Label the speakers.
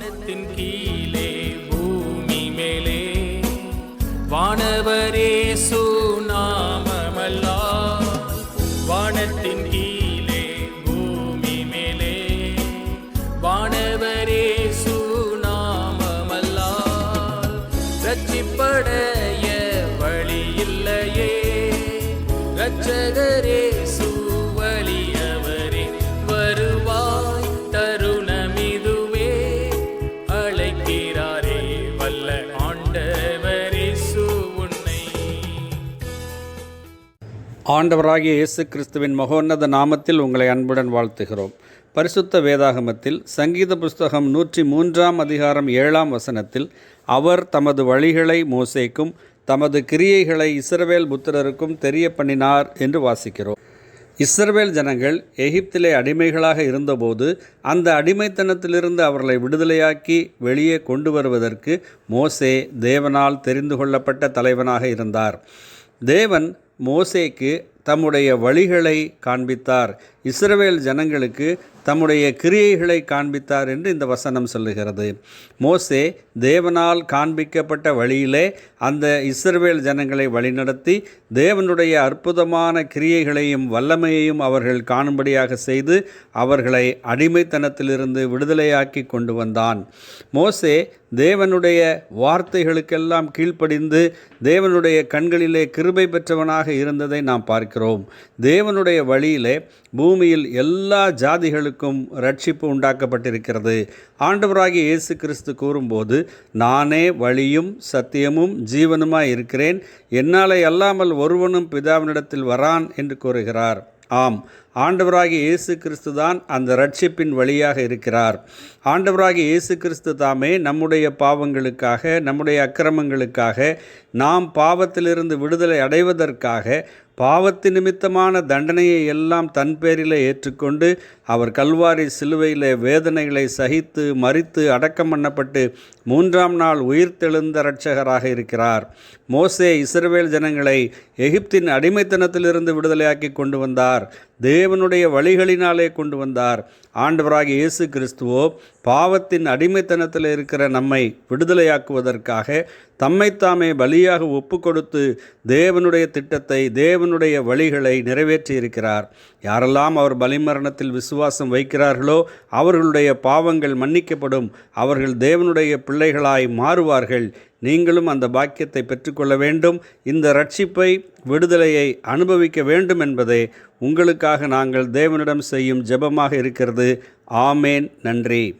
Speaker 1: வானத்தின் கீழே பூமி மேலே. வானவரே சுநாமமல்லா. வானத்தின் கீழே பூமி மேலே. வானவரே சுநாமமல்லா. ரட்சிப்படைய வழி இல்லையே. ரட்சகரே
Speaker 2: ஆண்டவராகிய இயேசு கிறிஸ்துவின் மகோன்னத நாமத்தில் உங்களை அன்புடன் வாழ்த்துகிறோம். பரிசுத்த வேதாகமத்தில் சங்கீத புஸ்தகம் நூற்றி மூன்றாம் அதிகாரம் ஏழாம் வசனத்தில் அவர் தமது வழிகளை மோசேக்கும் தமது கிரியைகளை இஸ்ரவேல் புத்திரருக்கும் தெரிய பண்ணினார் என்று வாசிக்கிறோம். இஸ்ரவேல் ஜனங்கள் எகிப்திலே அடிமைகளாக இருந்தபோது அந்த அடிமைத்தனத்திலிருந்து அவர்களை விடுதலையாக்கி வெளியே கொண்டு வருவதற்கு மோசே தேவனால் தெரிந்து கொள்ளப்பட்ட தலைவனாக இருந்தார். தேவன் மோசேக்கு தம்முடைய வழிகளை காண்பித்தார். இஸ்ரவேல் ஜனங்களுக்கு தம்முடைய கிரியைகளை காண்பித்தார் என்று இந்த வசனம் சொல்லுகிறது. மோசே தேவனால் காண்பிக்கப்பட்ட வழியிலே அந்த இஸ்ரவேல் ஜனங்களை வழிநடத்தி தேவனுடைய அற்புதமான கிரியைகளையும் வல்லமையையும் அவர்கள் காணும்படியாக செய்து அவர்களை அடிமைத்தனத்திலிருந்து விடுதலையாக்கி கொண்டு வந்தான். மோசே தேவனுடைய வார்த்தைகளுக்கெல்லாம் கீழ்ப்படிந்து தேவனுடைய கண்களிலே கிருபை பெற்றவனாக இருந்ததை நாம் பார்க்கிறோம். தேவனுடைய வழியிலே பூமியில் எல்லா ஜாதிகளுக்கும் ரட்சிப்பு உண்டாக்கப்பட்டிருக்கிறது. ஆண்டவராகிய இயேசு கிறிஸ்து கூறும்போது நானே வழியும் சத்தியமும் ஜீவனுமாய் இருக்கிறேன். என்னாலே அல்லாமல் ஒருவனும் பிதாவினிடத்தில் வரான் என்று கூறுகிறார். ஆம் ஆண்டவராகிய இயேசு கிறிஸ்து தான் அந்த ரட்சிப்பின் வழியாக இருக்கிறார். ஆண்டவராகிய இயேசு கிறிஸ்து தாமே நம்முடைய பாவங்களுக்காக நம்முடைய அக்கிரமங்களுக்காக நாம் பாவத்திலிருந்து விடுதலை அடைவதற்காக பாவத்து நிமித்தமான தண்டனையை எல்லாம் தன் பேரில் ஏற்றுக்கொண்டு அவர் கல்வாரி சிலுவையில் வேதனைகளை சகித்து மறித்து அடக்கம் பண்ணப்பட்டு மூன்றாம் நாள் உயிர்த்தெழுந்த இரட்சகராக இருக்கிறார். மோசே இஸ்ரவேல் ஜனங்களை எகிப்தின் அடிமைத்தனத்திலிருந்து விடுதலையாக்கி கொண்டு வந்தார். தேவனுடைய வழிகளினாலே கொண்டு வந்தார். ஆண்டவராகிய இயேசு கிறிஸ்துவோ பாவத்தின் அடிமைத்தனத்தில் இருக்கிற நம்மை விடுதலையாக்குவதற்காக தம்மைத்தாமே பலியாக ஒப்பு கொடுத்து தேவனுடைய திட்டத்தை தேவனுடைய வழிகளை நிறைவேற்றியிருக்கிறார். யாரெல்லாம் அவர் பலிமரணத்தில் விசுவாசம் வைக்கிறார்களோ அவர்களுடைய பாவங்கள் மன்னிக்கப்படும். அவர்கள் தேவனுடைய பிள்ளைகளாய் மாறுவார்கள். நீங்களும் அந்த பாக்கியத்தை பெற்றுக்கொள்ள வேண்டும். இந்த ரட்சிப்பை விடுதலையை அனுபவிக்க வேண்டும் என்பதே உங்களுக்காக நாங்கள் தேவனிடம் செய்யும் ஜெபமாக இருக்கிறது. ஆமேன். நன்றி.